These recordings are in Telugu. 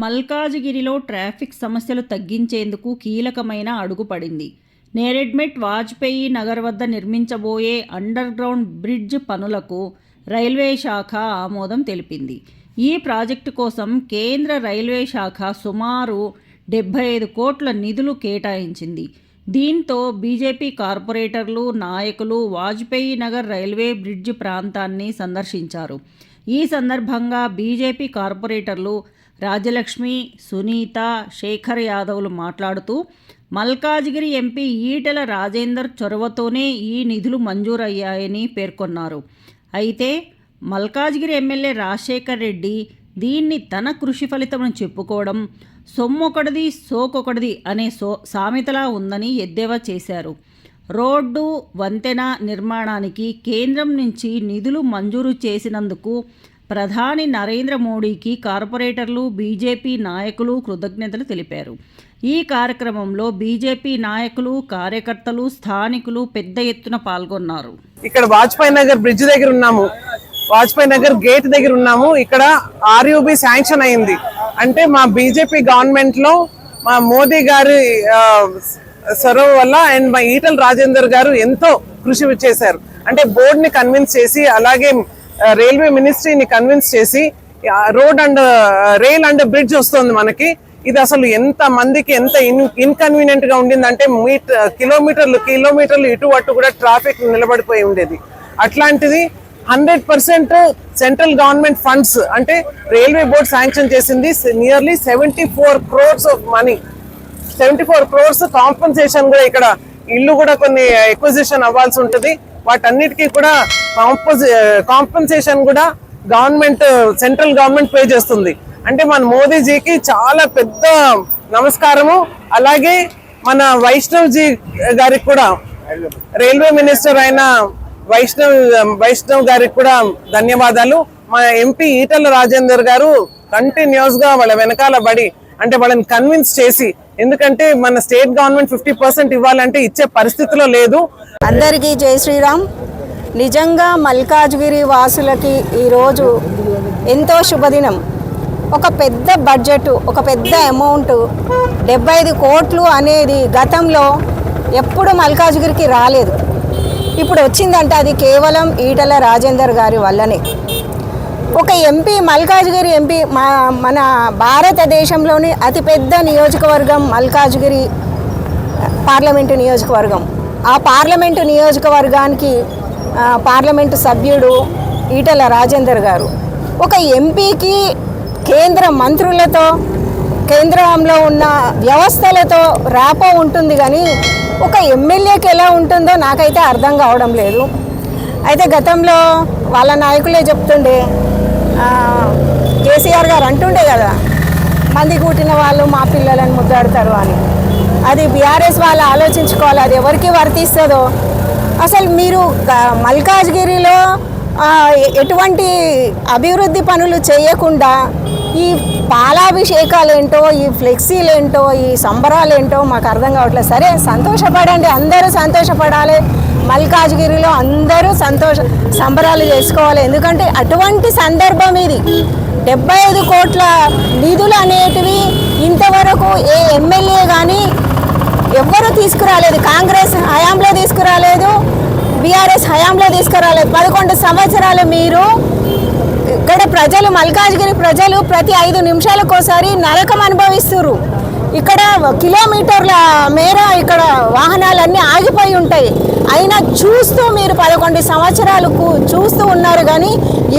మల్కాజిగిరిలో ట్రాఫిక్ సమస్యలు తగ్గించేందుకు కీలకమైన అడుగుపడింది. నేరెడ్మిట్ నేరెడ్మెట్ వాజ్పేయి నగర్ వద్ద నిర్మించబోయే అండర్ గ్రౌండ్ బ్రిడ్జ్ పనులకు రైల్వే శాఖ ఆమోదం తెలిపింది. ఈ ప్రాజెక్టు కోసం కేంద్ర రైల్వే శాఖ సుమారు డెబ్బై ఐదు కోట్ల నిధులు కేటాయించింది. దీంతో బీజేపీ కార్పొరేటర్లు నాయకులు వాజ్పేయి నగర్ రైల్వే బ్రిడ్జ్ ప్రాంతాన్ని సందర్శించారు. ఈ సందర్భంగా బీజేపీ కార్పొరేటర్లు రాజలక్ష్మి సునీత శేఖర్ యాదవ్లు మాట్లాడుతూ మల్కాజిగిరి ఎంపీ ఈటెల రాజేందర్ చొరవతోనే ఈ నిధులు మంజూరయ్యాయని పేర్కొన్నారు. అయితే మల్కాజ్గిరి ఎమ్మెల్యే రాజశేఖర్ రెడ్డి దీన్ని తన కృషి ఫలితమని చెప్పుకోవడం సొమ్మొకటిది సోకొకటిది అనే సో సామెతలా ఉందని ఎద్దేవా చేశారు. రోడ్డు వంతెన నిర్మాణానికి కేంద్రం నుంచి నిధులు మంజూరు చేసినందుకు ప్రధాని నరేంద్ర మోడీకి కార్పొరేటర్లు బీజేపీ నాయకులు కృతజ్ఞతలు తెలిపారు. ఈ కార్యక్రమంలో బీజేపీ నాయకులు కార్యకర్తలు స్థానికులు పెద్ద ఎత్తున పాల్గొన్నారు. ఇక్కడ వాజ్పేయి నగర్ బ్రిడ్జ్ దగ్గర ఉన్నాము. వాజ్పేయి నగర్ గేట్ దగ్గర ఉన్నాము. ఇక్కడ ఆర్యూబి శాంక్షన్ అయింది. అంటే మా బీజేపీ గవర్నమెంట్లో మా మోదీ గారి సొరవ వల్ల అండ్ మా ఈటల రాజేందర్ గారు ఎంతో కృషి చేశారు. అంటే బోర్డుని కన్విన్స్ చేసి అలాగే రైల్వే మినిస్ట్రీని కన్విన్స్ చేసి road and rail and bridge వస్తుంది మనకి. ఇది అసలు ఎంత మందికి ఎంత ఇన్ ఇన్కన్వీనియంట్గా ఉండిందంటే మీట కిలోమీటర్లు కిలోమీటర్లు ఇటు అటు కూడా ట్రాఫిక్ నిలబడిపోయి ఉండేది. అట్లాంటిది hundred percent central government funds అంటే రైల్వే బోర్డ్ శాంక్షన్ చేసింది nearly seventy four crores of money seventy four crores compensation కూడా ఇక్కడ ఇల్లు కూడా కొన్ని ఎక్విజిషన్ అవ్వాల్సి ఉంటుంది. వాటన్నిటికీ కూడా కాంపన్సేషన్ eh, కూడా గవర్నమెంట్ సెంట్రల్ గవర్నమెంట్ పే చేస్తుంది. అంటే మన మోదీజీకి చాలా పెద్ద నమస్కారము. అలాగే మన వైష్ణవ్జీ గారికి కూడా రైల్వే మినిస్టర్ అయిన వైష్ణవ్ వైష్ణవ్ గారికి కూడా ధన్యవాదాలు. మా ఎంపీ ఈటల రాజేందర్ గారు కంటిన్యూస్గా వాళ్ళ వెనకాల పడి అంటే వాళ్ళని కన్విన్స్ చేసి ఎందుకంటే మన స్టేట్ గవర్నమెంట్ ఫిఫ్టీ పర్సెంట్ ఇవ్వాలంటే ఇచ్చే పరిస్థితిలో లేదు. అందరికీ జై శ్రీరామ్. నిజంగా మల్కాజ్గిరి వాసులకి ఈరోజు ఎంతో శుభదినం. ఒక పెద్ద బడ్జెట్ ఒక పెద్ద అమౌంట్ డెబ్బై ఐదు కోట్లు అనేది గతంలో ఎప్పుడు మల్కాజ్గిరికి రాలేదు. ఇప్పుడు వచ్చిందంటే అది కేవలం ఈటల రాజేందర్ గారి వల్లనే. ఒక ఎంపీ మల్కాజ్గిరి ఎంపీ మా మన భారతదేశంలోని అతిపెద్ద నియోజకవర్గం మల్కాజ్గిరి పార్లమెంటు నియోజకవర్గం. ఆ పార్లమెంటు నియోజకవర్గానికి పార్లమెంటు సభ్యుడు ఈటల రాజేందర్ గారు. ఒక ఎంపీకి కేంద్ర మంత్రులతో కేంద్రంలో ఉన్న వ్యవస్థలతో ర్యాపో ఉంటుంది కానీ ఒక ఎమ్మెల్యేకి ఎలా ఉంటుందో నాకైతే అర్థం కావడం లేదు. అయితే గతంలో వాళ్ళ నాయకులే చెప్తుండే కేసీఆర్ గారు అంటుండే కదా మంది కూటిన వాళ్ళు మా పిల్లలను ముద్దాడతారు అని. అది బీఆర్ఎస్ వాళ్ళు ఆలోచించుకోవాలి అది ఎవరికి వర్తిస్తుందో అసలు మీరు మల్కాజ్గిరిలో ఎటువంటి అభివృద్ధి పనులు చేయకుండా ఈ పాలాభిషేకాలు ఏంటో ఈ ఫ్లెక్సీలు ఏంటో ఈ సంబరాలేంటో మాకు అర్థం కావట్లేదు. సరే సంతోషపడండి. అందరూ సంతోషపడాలి. మల్కాజ్గిరిలో అందరూ సంతోష సంబరాలు చేసుకోవాలి. ఎందుకంటే అటువంటి సందర్భం ఇది. డెబ్బై ఐదు కోట్ల నిధులు అనేటివి ఇంతవరకు ఏ ఎమ్మెల్యే కానీ ఎవ్వరూ తీసుకురాలేదు. కాంగ్రెస్ హయాంలో తీసుకురాలేదు. బీఆర్ఎస్ హయాంలో తీసుకురాలేదు. పదకొండు సంవత్సరాలు మీరు ఇక్కడ ప్రజలు మల్కాజ్గిరి ప్రజలు ప్రతి ఐదు నిమిషాలకోసారి నరకం అనుభవిస్తున్నారు ఇక్కడ కిలోమీటర్ల మేర ఇక్కడ వాహనాలన్నీ ఆగిపోయి ఉంటాయి. అయినా చూస్తూ మీరు పదకొండు సంవత్సరాలు చూస్తూ ఉన్నారు కానీ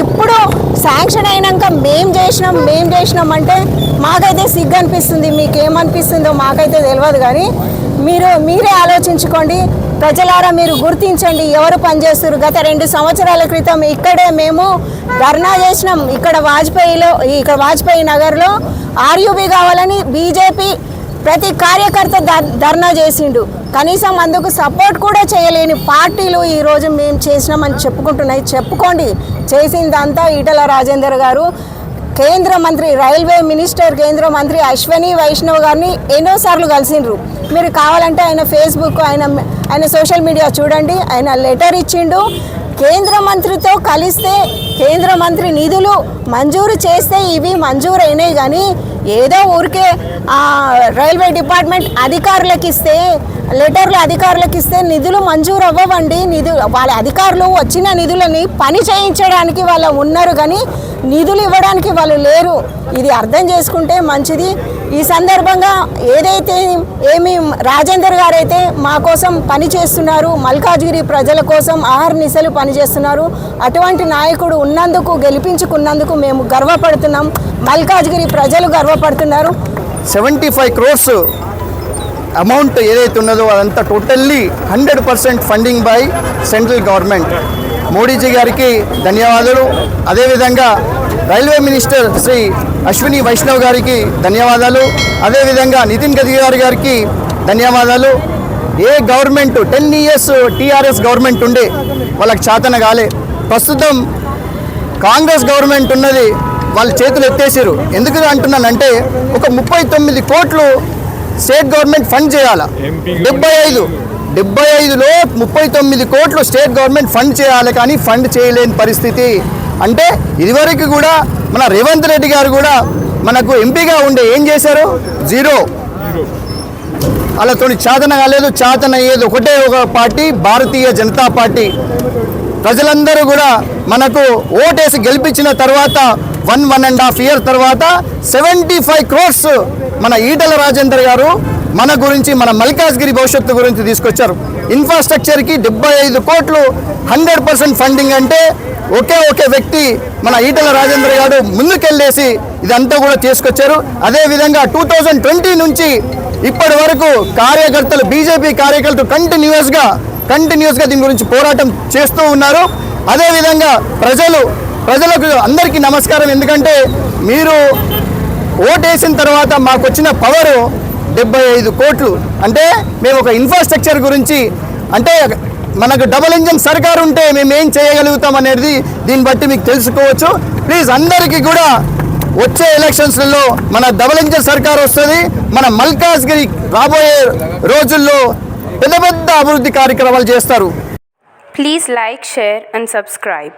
ఇప్పుడు శాంక్షన్ అయినాక మేం చేసినాం మేం చేసినాం అంటే మాకైతే సిగ్గు అనిపిస్తుంది. మీకేమనిపిస్తుందో మాకైతే తెలియదు కానీ మీరు మీరే ఆలోచించుకోండి. ప్రజలారా మీరు గుర్తించండి ఎవరు పనిచేస్తారు గత రెండు సంవత్సరాల క్రితం ఇక్కడే మేము ధర్నా చేసినాం. ఇక్కడ వాజ్పేయిలో ఇక్కడ వాజ్పేయి నగర్లో ఆర్యూబీ కావాలని బీజేపీ ప్రతి కార్యకర్త ధర్నా చేసిండు. కనీసం అందుకు సపోర్ట్ కూడా చేయలేని పార్టీలు ఈరోజు మేము చేసినామని చెప్పుకుంటున్నాయి. చెప్పుకోండి. చేసిందంతా ఈటల రాజేందర్ గారు. కేంద్ర మంత్రి రైల్వే మినిస్టర్ కేంద్ర మంత్రి అశ్వని వైష్ణవ్ గారిని ఎన్నోసార్లు కలిసిండ్రు. మీరు కావాలంటే ఆయన ఫేస్బుక్ ఆయన ఆయన సోషల్ మీడియా చూడండి. ఆయన లెటర్ ఇచ్చిండు. కేంద్ర మంత్రితో కలిస్తే కేంద్ర మంత్రి నిధులు మంజూరు చేస్తే ఇవి మంజూరు అయినాయి కానీ ఏదో ఊరికే రైల్వే డిపార్ట్మెంట్ అధికారులకు ఇస్తే లెటర్లు అధికారులకు ఇస్తే నిధులు మంజూరు అవ్వవండి నిధులు వాళ్ళ అధికారులు వచ్చిన నిధులని పని చేయించడానికి వాళ్ళు ఉన్నారు కానీ నిధులు ఇవ్వడానికి వాళ్ళు లేరు. ఇది అర్థం చేసుకుంటే మంచిది. ఈ సందర్భంగా ఏదైతే ఏమి రాజేందర్ గారైతే మా కోసం పని చేస్తున్నారు మల్కాజ్గిరి ప్రజల కోసం ఆహార నిశలు పనిచేస్తున్నారు అటువంటి నాయకుడు ఉన్నందుకు గెలిపించుకున్నందుకు మేము గర్వపడుతున్నాం. మల్కాజ్గిరి ప్రజలు గర్వపడుతున్నారు. సెవెంటీ ఫైవ్ క్రోర్స్ అమౌంట్ ఏదైతే ఉన్నదో అదంతా totally hundred percent funding by central government. Modiji గారికి ధన్యవాదాలు. అదేవిధంగా రైల్వే మినిస్టర్ శ్రీ అశ్విని వైష్ణవ్ గారికి ధన్యవాదాలు. అదేవిధంగా నితిన్ గడ్కరీ గారికి ధన్యవాదాలు. ఏ government ten years TRS government ఉండే వాళ్ళకి చాతన కాలే. ప్రస్తుతం కాంగ్రెస్ గవర్నమెంట్ ఉన్నది వాళ్ళ చేతులు ఎత్తేసారు ఎందుకు అంటున్నానంటే ఒక ముప్పై తొమ్మిది కోట్లు స్టేట్ గవర్నమెంట్ ఫండ్ చేయాల? డెబ్బై ఐదు డెబ్బై ఐదులో ముప్పై తొమ్మిది కోట్లు స్టేట్ గవర్నమెంట్ ఫండ్ చేయాలి కానీ ఫండ్ చేయలేని పరిస్థితి. అంటే ఇదివరకు కూడా మన రేవంత్ రెడ్డి గారు కూడా మనకు ఎంపీగా ఉండే ఏం చేశారు? జీరో. వాళ్ళతో చాతన కాలేదు చాతన అయ్యేది ఒకటే ఒక పార్టీ భారతీయ జనతా పార్టీ. ప్రజలందరూ కూడా మనకు ఓటేసి గెలిపించిన తర్వాత one one and half year తర్వాత సెవెంటీ ఫైవ్ క్రోర్స్ మన ఈటల రాజేందర్ గారు మన గురించి మన మల్కాజ్గిరి భవిష్యత్తు గురించి తీసుకొచ్చారు. ఇన్ఫ్రాస్ట్రక్చర్కి డెబ్బై ఐదు కోట్లు హండ్రెడ్ పర్సెంట్ ఫండింగ్ అంటే ఒకే ఒకే వ్యక్తి మన ఈటల రాజేంద్ర గారు ముందుకెళ్ళేసి ఇదంతా కూడా తీసుకొచ్చారు. అదేవిధంగా టూ థౌజండ్ ట్వంటీ నుంచి ఇప్పటి వరకు కార్యకర్తలు బీజేపీ కార్యకర్తలు కంటిన్యూస్గా కంటిన్యూస్గా దీని గురించి పోరాటం చేస్తూ ఉన్నారు. అదేవిధంగా ప్రజలు ప్రజలకు అందరికీ నమస్కారం. ఎందుకంటే మీరు ఓటేసిన తర్వాత మాకు వచ్చిన పవరు డెబ్బై ఐదు కోట్లు. అంటే మేము ఒక ఇన్ఫ్రాస్ట్రక్చర్ గురించి అంటే మనకు డబుల్ ఇంజన్ సర్కార్ ఉంటే మేము ఏం చేయగలుగుతాం అనేది దీన్ని బట్టి మీకు తెలుసుకోవచ్చు. ప్లీజ్ అందరికీ కూడా వచ్చే ఎలక్షన్స్లలో మన డబుల్ ఇంజన్ సర్కార్ వస్తుంది. మన మల్కాజ్గిరి రాబోయే రోజుల్లో పెద్ద పెద్ద అభివృద్ధి కార్యక్రమాలు చేస్తారు. Please like share and subscribe